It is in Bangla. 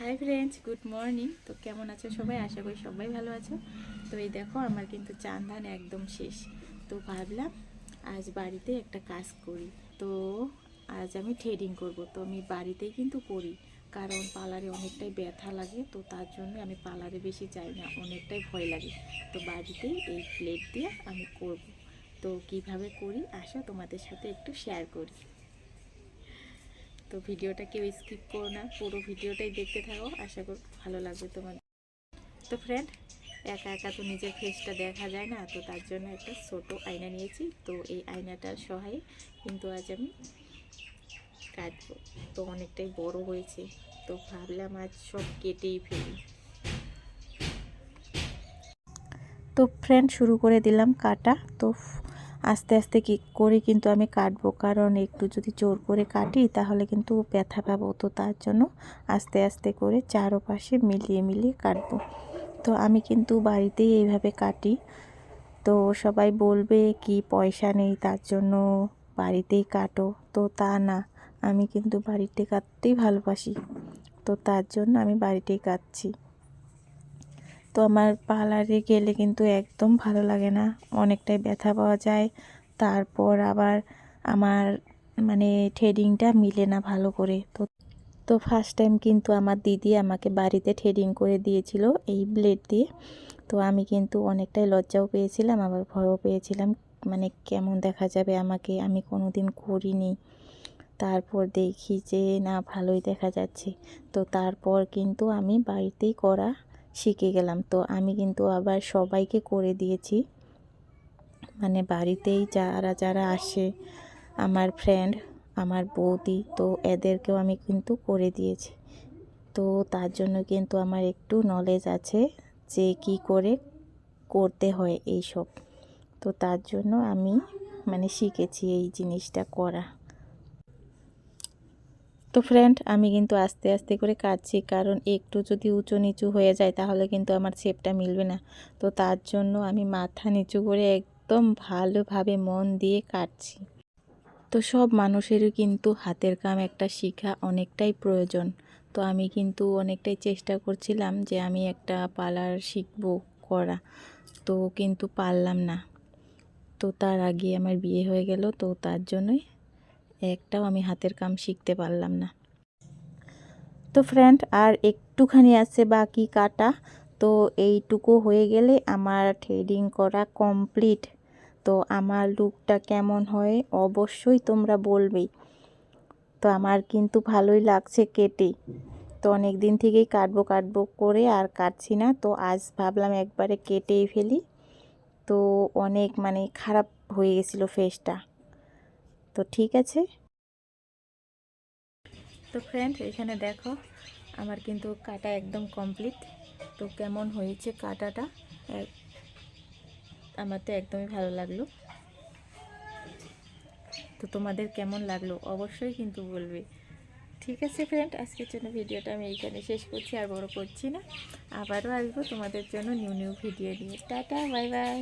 হাই ফ্রেন্ডস গুড মর্নিং তো কেমন আছো সবাই? আশা করি সবাই ভালো আছো। তো এই দেখো, আমার কিন্তু চান ধান একদম শেষ। তো ভাবলাম, আজ বাড়িতে একটা কাজ করি। তো আজ আমি থ্রেডিং করব। তো আমি বাড়িতেই কিন্তু করি। কারণ পার্লারে অনেকটাই ব্যথা লাগে। তো তার জন্য আমি পার্লারে বেশি যাই না। অনেকটাই ভয় লাগে। তো বাড়িতেই এই প্লেট দিয়ে আমি করব। তো কীভাবে করি? আসো তোমাদের সাথে একটু শেয়ার করি। তো ভিডিওটা কেউ স্কিপ করো না, পুরো ভিডিওটাই দেখতে থাকো, আশা করি ভালো লাগবে তোমার। তো ফ্রেন্ড একা একা তো নিজের ফেসটা দেখা যায় না, তো তার জন্য একটা ছোট আয়না নিয়েছি, তো এই আয়নাটার সহায়ে, কিন্তু আজ আমি কাটবো। তো অনেকটাই বড় হয়েছে, তো ভাবলাম আজ সব কেটেই ফেলি। তো ফ্রেন্ড শুরু করে দিলাম কাটা, তো আস্তে আস্তে কি করে কিন্তু আমি কাটবো? কারণ একটু যদি জোর করে কাটি তাহলে কিন্তু ব্যথা পাবো। তো তার জন্য আস্তে আস্তে করে চারোপাশে মিলিয়ে মিলিয়ে কাটবো। তো আমি কিন্তু বাড়িতেই এইভাবে কাটি। তো সবাই বলবে, কি পয়সা নেই, তার জন্য বাড়িতেই কাটো। তো তা না, আমি কিন্তু বাড়িতে কাটতেই ভালোবাসি। তো তার জন্য আমি বাড়িতেই কাটছি। তো আমার পার্লারে গেলে কিন্তু একদম ভালো লাগে না। অনেকটাই ব্যথা পাওয়া যায়। তারপর আবার আমার মানে থ্রেডিংটা মিলে না ভালো করে। তো তো ফার্স্ট টাইম কিন্তু আমার দিদি আমাকে বাড়িতে থ্রেডিং করে দিয়েছিল এই ব্লেড দিয়ে। তো আমি কিন্তু অনেকটাই লজ্জাও পেয়েছিলাম, আবার ভয়ও পেয়েছিলাম মানে কেমন দেখা যাবে আমাকে, আমি কোনো দিন করিনি। তারপর দেখি যে না, ভালোই দেখা যাচ্ছে। তো তারপর কিন্তু আমি বাড়িতেই করা শিখে গেলাম। তো আমি কিন্তু আবার সবাইকে করে দিয়েছি। মানে বাড়িতেই যারা যারা আসে, আমার ফ্রেন্ড আমার বৌদি, তো এদেরকেও আমি কিন্তু করে দিয়েছি। তো তার জন্য কিন্তু আমার একটু নলেজ আছে যে কি করে করতে হয় এই সব তো তার জন্য আমি মানে শিখেছি এই জিনিসটা করা। তো ফ্রেন্ড আমি কিন্তু আস্তে আস্তে করে কাটছি কারণ একটু যদি উঁচু নিচু হয়ে যায়, তাহলে কিন্তু আমার শেপটা মিলবে না। তো তার জন্য আমি মাথা নিচু করে একদম ভালোভাবে মন দিয়ে কাটছি। তো সব মানুষেরই কিন্তু হাতের কাম একটা শেখা অনেকটাই প্রয়োজন। তো আমি কিন্তু অনেকটাই চেষ্টা করছিলাম যে আমি একটা পার্লার শিখব করা। তো কিন্তু পারলাম না। তো তার আগে আমার বিয়ে হয়ে গেল। তো তার জন্যই একটাও আমি হাতের কাম শিখতে পারলাম না। তো ফ্রেন্ড আর একটুখানি আছে বাকি কাটা। তো এইটুকু হয়ে গেলে আমার থ্রেডিং করা কমপ্লিট তো আমার লুকটা কেমন হয় অবশ্যই তোমরা বলবেই। তো আমার কিন্তু ভালোই লাগছে কেটে। তো অনেক দিন থেকেই কাটবো কাটবো করে আর কাটছি না। তো আজ ভাবলাম একবারে কেটেই ফেলি। তো অনেক মানে খারাপ হয়ে গেছিল ফেসটা তো ঠিক আছে। তো ফ্রেন্ড এখানে দেখো, আমার কিন্তু কাটা একদম কমপ্লিট তো কেমন হয়েছে কাটাটা? আমার তো একদমই ভালো লাগল। তো তোমাদের কেমন লাগল? অবশ্যই কিন্তু বলবে। ঠিক আছে ফ্রেন্ড আজকের জন্য ভিডিওটা আমি এইখানে শেষ করছি, আর বড় করছি না। আবারও আসব তোমাদের জন্য নিউ নিউ ভিডিও নিয়ে। Tata bye bye